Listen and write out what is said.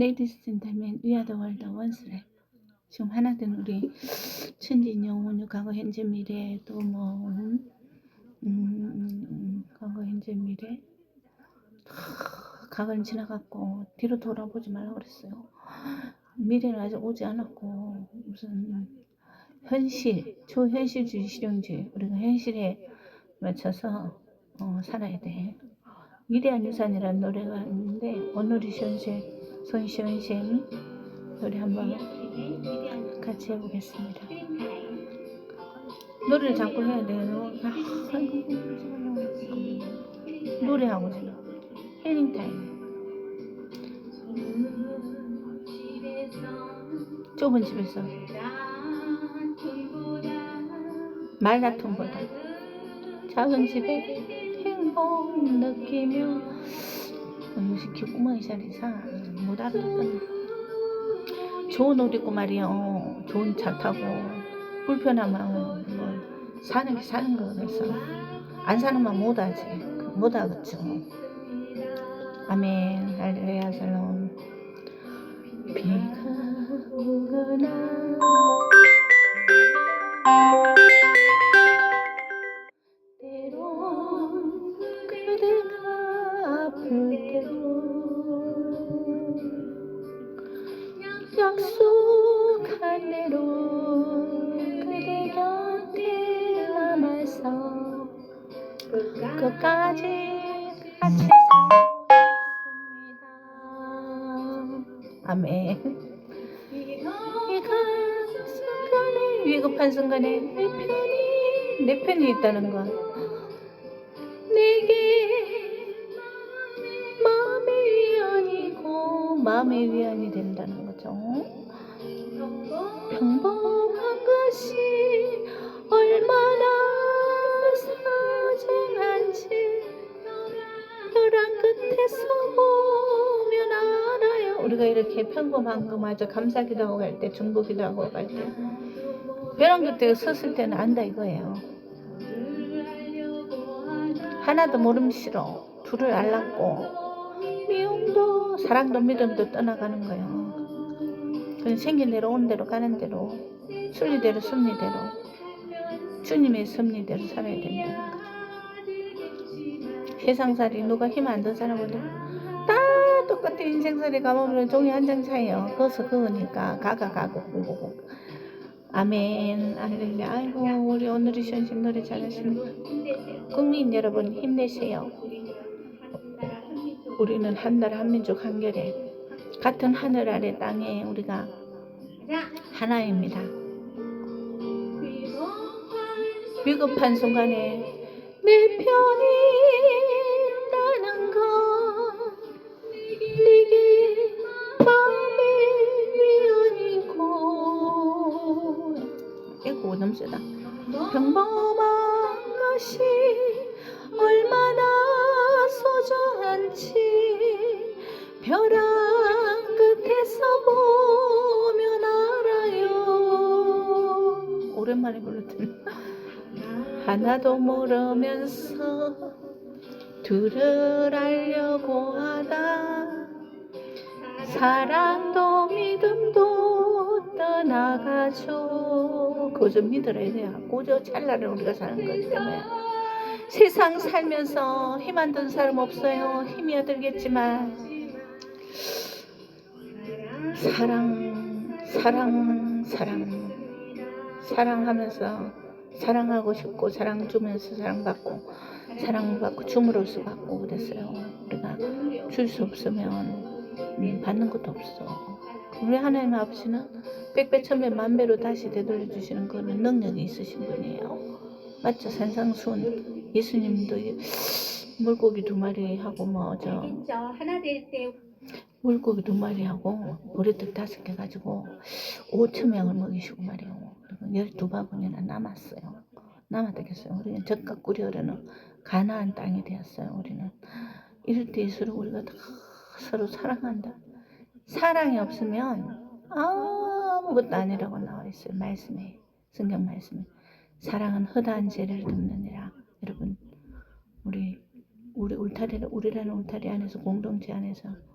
Are the world once left. 지금 하나 된 우리 천진 영혼의 과거 현재 미래 또뭐 음, 음, 과거 현재 미래 다 과거는 지나갔고 뒤로 돌아보지 말라고 그랬어요. 미래는 아직 오지 않았고 무슨 현실 초현실주의 실용주의 우리가 현실에 맞춰서 어, 살아야 돼. 위대한 유산이라는 노래가 있는데 오늘이 현실 손시현쌤 노래 한번 같이 해보겠습니다. 노래를 자꾸 해야 돼요. 아, 노래하고 지금 힐링 타임. 좁은 집에서 말다툼보다 작은 집에 행복 느끼며 어, 귀구멍이 잘 이상 못 알아듣겠네. 좋은 옷 입고 말이요 좋은 차 타고. 불편하면 뭐 사는 게 사는 거라서 안 사는 만 못 하지. 못 하겠죠 아멘. 할렐루야. 살롬 비가 오거나 약속한 대로 그대 곁에 남아서 끝까지 같이 살겠습니다. 아멘. 위급한 순간에 내 편이 내 편이 있다는 것. 내게 마음의 위안이고 마음의 위안이 된다는 거죠? 평범한 것이 얼마나 소중한지 벼랑 끝에서 보면 알아요. 우리가 이렇게 평범한 거마저 감사기도 하고 갈 때 중보기도 하고 갈 때 벼랑 끝에 섰을 때는 안다 이거예요. 하나도 모름 싫어. 둘을 알랐고. 미움도 사랑도 믿음도 떠나가는 거예요 그냥 생긴 대로 온 대로 가는 대로 순리대로 섭리대로 주님의 섭리대로 살아야 된다는 거죠 세상살이 누가 힘 안 든 사람들 다 똑같은 인생살이 가보면 종이 한 장 차이요. 그것서 그거니까 가가 가고 고고. 아멘. 할렐루야. 아이고 우리 오늘이 시원심 노래 잘하십니다. 국민 여러분 힘내세요. 우리는 한 나라 한 민족 한결에 같은 하늘 아래 땅에 우리가 하나입니다. 위급한 순간에 내 편이 있다는 것 내게 마음의 위안이고 이거 너무 세다. 평범한 것이 오랜만에 불렀더니 하나도 모르면서 둘을 알려고 하다. 사랑도 믿음도 떠나가죠. 그거 좀 믿어야 돼요 고저 찰나를 우리가 사는 거기 때문에. 세상 살면서 힘 안 든 사람 없어요. 힘이 들겠지만. 사랑 사랑 사랑 사랑하면서 사랑하고 싶고 사랑 주면서 사랑받고 사랑받고 줌으로써 받고 그랬어요. 우리가 줄 수 없으면 음, 받는 것도 없어. 우리 하나님 아버지는 백배 천배 만배로 다시 되돌려 주시는 그런 능력이 있으신 분이에요. 맞죠? 산상순 예수님도 물고기 두 마리 하고 뭐저 물고기 두 마리 하고 우리들 다섯 개 가지고 5천 명을 먹이시고 말이에요. 그리고 열두 바구니나 남았어요. 남았겠어요. 우리는 꿀이 흐르는 가나안 땅이 되었어요. 우리는 이럴 때일수록 우리가 다 서로 사랑한다. 사랑이 없으면 아무것도 아니라고 나와 있어요. 말씀에 성경 말씀에 사랑은 허다한 죄를 덮느니라. 여러분 우리 우리 울타리 우리라는 울타리 안에서 공동체 안에서